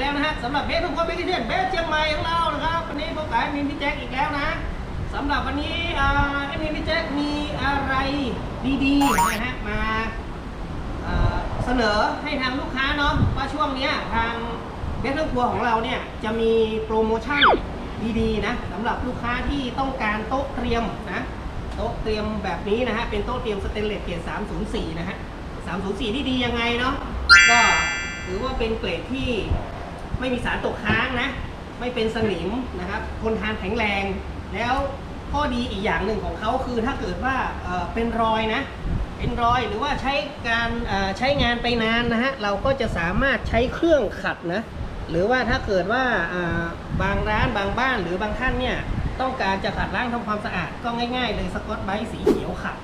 แล้วนะฮะสำหรับเบสทุกคนเบสที่เที่ยงเบสเชียงใหม่ของเรานะครับวันนี้พบกับมินพี่แจ็คอีกแล้วนะสำหรับวันนี้อ่าเอ็มพี่แจ็คมีอะไรดีๆนะฮะมาเสนอให้ทางลูกค้าเนาะว่าช่วงเนี้ยทางเบสทุกครัวของเราเนี่ยจะมีโปรโมชั่นดีๆนะสำหรับลูกค้าที่ต้องการโต๊ะเตรียมนะโต๊ะเตรียมแบบนี้นะฮะเป็นโต๊ะเตรียมสเตนเลสเกรด304 นะฮะ 304 ที่ดียังไงเนาะก็ถือว่าเป็นเกรดที่ ไม่มีสารตกค้างนะ ไม่เป็นสนิมนะครับทนทานแข็งแรง แล้วข้อดีอีกอย่างหนึ่งของเขาคือถ้าเกิดว่าเป็นรอยนะ เป็นรอยหรือว่าใช้การใช้งานไปนานนะฮะเราก็จะสามารถใช้เครื่องขัดนะหรือว่าถ้าเกิดว่าบางร้านบางบ้านหรือบางท่านเนี่ยต้องการจะขัดล้างทำความสะอาดก็ง่ายๆเลยสกอตไบส์สีเขียวขัด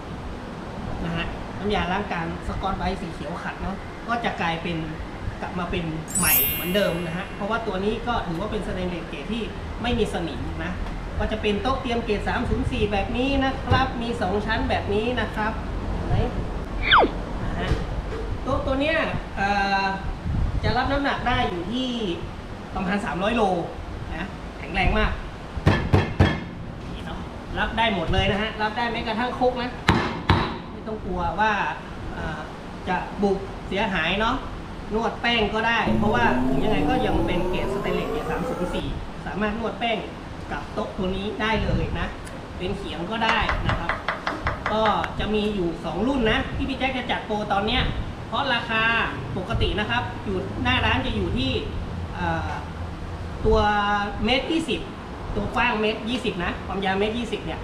นะฮะน้ำยาล้างการสกอตไบส์สีเขียวขัดเนาะก็จะกลายเป็น กลับมาเป็นใหม่เหมือนเดิมนะฮะเพราะว่าตัวนี้ก็ถือว่าเป็นสเตนเลสเกรดที่ไม่มีสนิมนะก็จะเป็นโต๊ะเตรียมเกรด304 แบบนี้นะครับ มี 2 ชั้นแบบนี้นะครับไหนะฮะโต๊ะตัวเนี้ยจะรับน้ำหนักได้อยู่ที่ประมาณ 300 โลนะแข็งแรงมากรับได้หมดเลยนะฮะ รับได้แม้กระทั่งครกนะ ไม่ต้องกลัวว่าจะบุกเสียหายเนาะ นวดแป้งก็ได้ เพราะว่าถึงยังไงก็ยังเป็นเกรดสเตนเลสเกรด304สามารถนวดแป้งกับโต๊ะตัวนี้ได้เลยนะ เป็นเขียงก็ได้นะครับ ก็จะมีอยู่ 2 รุ่นนะที่พี่แจ็คจะจัดโปรตอนเนี้ยเพราะราคาปกตินะครับ อยู่หน้าร้านจะอยู่ที่ตัวเมตรยี่สิบตัวกว้างเมตรยี่สิบนะ ความยาวเมตรยี่สิบเนี่ย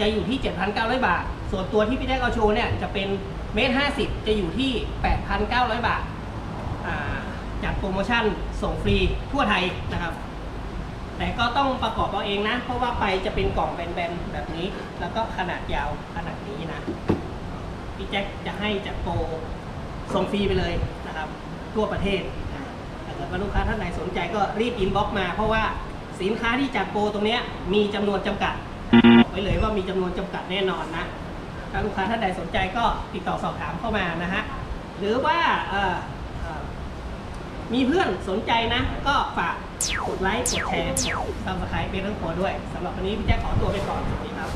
จะอยู่ที่ 7,900 บาท ส่วนตัวที่พี่แจ๊คเอาโชว์เนี่ยจะเป็นเมตรห้าสิบจะอยู่ที่ 8,900 บาทอ่า จัดโปรโมชั่นส่งฟรีทั่วไทยนะครับ แต่ก็ต้องประกอบเอาเองนะ เพราะว่าไปจะเป็นกล่องแบนๆแบบนี้ แล้วก็ขนาดยาวขนาดนี้นะพี่แจ็คจะให้จัดโปรส่งฟรีไปเลยนะครับทั่วประเทศถ้าเกิดว่าลูกค้าท่านไหนสนใจก็รีบอินบ็อกมา เพราะว่าสินค้าที่จัดโปรตรงนี้มีจำนวนจำกัดบอกไว้เลยว่ามีจำนวนจำกัดแน่นอนนะถ้าลูกค้าท่านใดสนใจก็ติดต่อสอบถามเข้ามานะฮะหรือว่าเออ มีเพื่อนสนใจนะ ก็ฝากกดไลค์ กดแชร์ซับสไครป์เป็นทั้งตัวด้วยสำหรับวันนี้พี่แจ๊คขอตัวไปก่อนสวัสดีครับ